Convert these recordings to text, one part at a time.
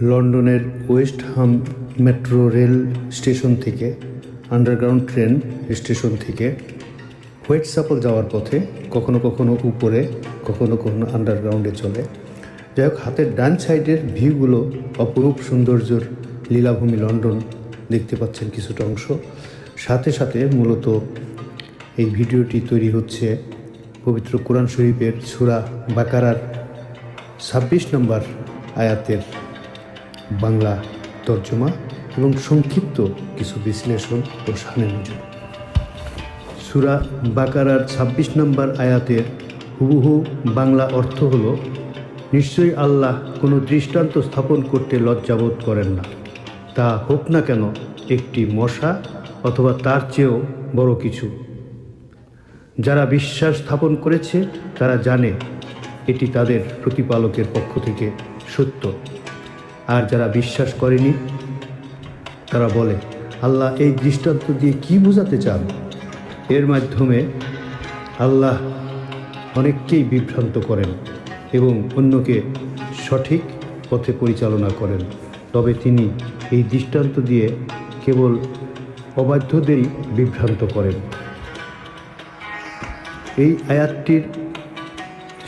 লন্ডনের west ham metro rail station থেকে, underground train station থেকে হোয়াইট সাপল যাওয়ার পথে কখনো কখনো উপরে, কখনো কখনো আন্ডারগ্রাউন্ডে চলে। যাই হোক, হাতের ডান সাইডের ভিউগুলো অপরূপ সৌন্দর্যর লীলাভূমি লন্ডন দেখতে পাচ্ছেন কিছুটা অংশ। সাথে সাথে মূলত এই ভিডিওটি তৈরি হচ্ছে পবিত্র কোরআন শরীফের সুরা বাকারার ছাব্বিশ নম্বর আয়াতের বাংলা তর্জমা এবং সংক্ষিপ্ত কিছু বিশ্লেষণ ও সানে সুরা বাকারার ছাব্বিশ নম্বর আয়াতের হুবহু বাংলা অর্থ হল, নিশ্চয়ই আল্লাহ কোনো দৃষ্টান্ত স্থাপন করতে লজ্জাবোধ করেন না। তা হোক না কেন, একটি মশা অথবা তার চেয়েও বড় কিছু। যারা বিশ্বাস স্থাপন করেছে, তারা জানে, এটি তাদের প্রতিপালকের পক্ষ থেকে সত্য। আর যারা বিশ্বাস করেনি, তারা বলে, আল্লাহ এই দৃষ্টান্ত দিয়ে কি বোঝাতে চান? এর মাধ্যমে আল্লাহ অনেককেই বিভ্রান্ত করেন এবং অন্যকে সঠিক পথে পরিচালনা করেন। তবে তিনি এই দৃষ্টান্ত দিয়ে কেবল অবাধ্যদেরই বিভ্রান্ত করেন। এই আয়াতটির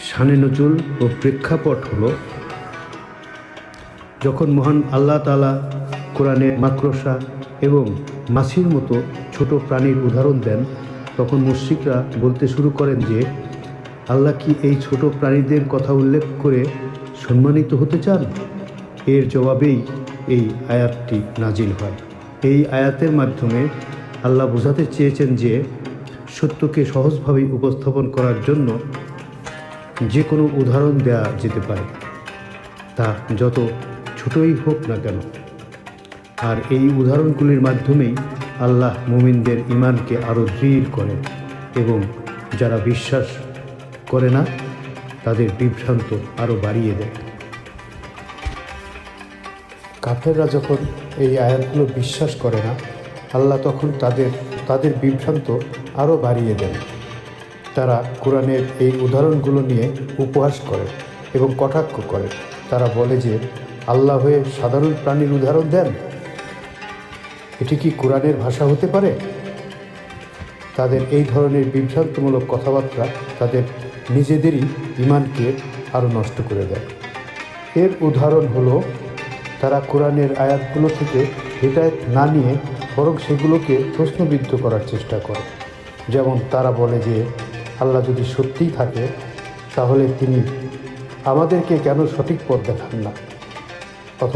সানে নজুল ও প্রেক্ষাপট হল যখন মহান আল্লাহ তালা কোরআনে মাকড়সা এবং মাছির মতো ছোট প্রাণীর উদাহরণ দেন, তখন মুশ্রিকরা বলতে শুরু করেন যে, আল্লাহ কি এই ছোট প্রাণীদের কথা উল্লেখ করে সম্মানিত হতে চান? এর জবাবেই এই আয়াতটি নাজিল হয়। এই আয়াতের মাধ্যমে আল্লাহ বোঝাতে চেয়েছেন যে, সত্যকে সহজভাবে উপস্থাপন করার জন্য যে কোনো উদাহরণ দেয়া যেতে পারে। তা যত ছোটই হোক না কেন। আর এই উদাহরণগুলির মাধ্যমেই আল্লাহ মুমিনদের ইমানকে আরও দৃঢ় করে এবং যারা বিশ্বাস করে না, তাদের বিভ্রান্ত আরও বাড়িয়ে দেয়। কাফেররা যখন এই আয়াতগুলো বিশ্বাস করে না, আল্লাহ তখন তাদের তাদের বিভ্রান্ত আরও বাড়িয়ে দেন। তারা কোরআনের এই উদাহরণগুলো নিয়ে উপহাস করে এবং কটাক্ষ করে। তারা বলে যে আল্লাহ হয়ে সাধারণ প্রাণীর উদাহরণ দেন। এটি কি কোরআনের ভাষা হতে পারে? তাদের এই ধরনের বিভ্রান্তমূলক কথাবার্তা তাদের নিজেদেরই ইমানকে আরও নষ্ট করে দেয়। এর উদাহরণ হলো, তারা কোরআনের আয়াতগুলো থেকে হেদায়ত না নিয়ে বরং সেগুলোকে প্রশ্নবিদ্ধ করার চেষ্টা করে। যেমন তারা বলে যে, আল্লাহ যদি সত্যিই থাকে, তাহলে তিনি আমাদেরকে কেন সঠিক পথ দেখান না?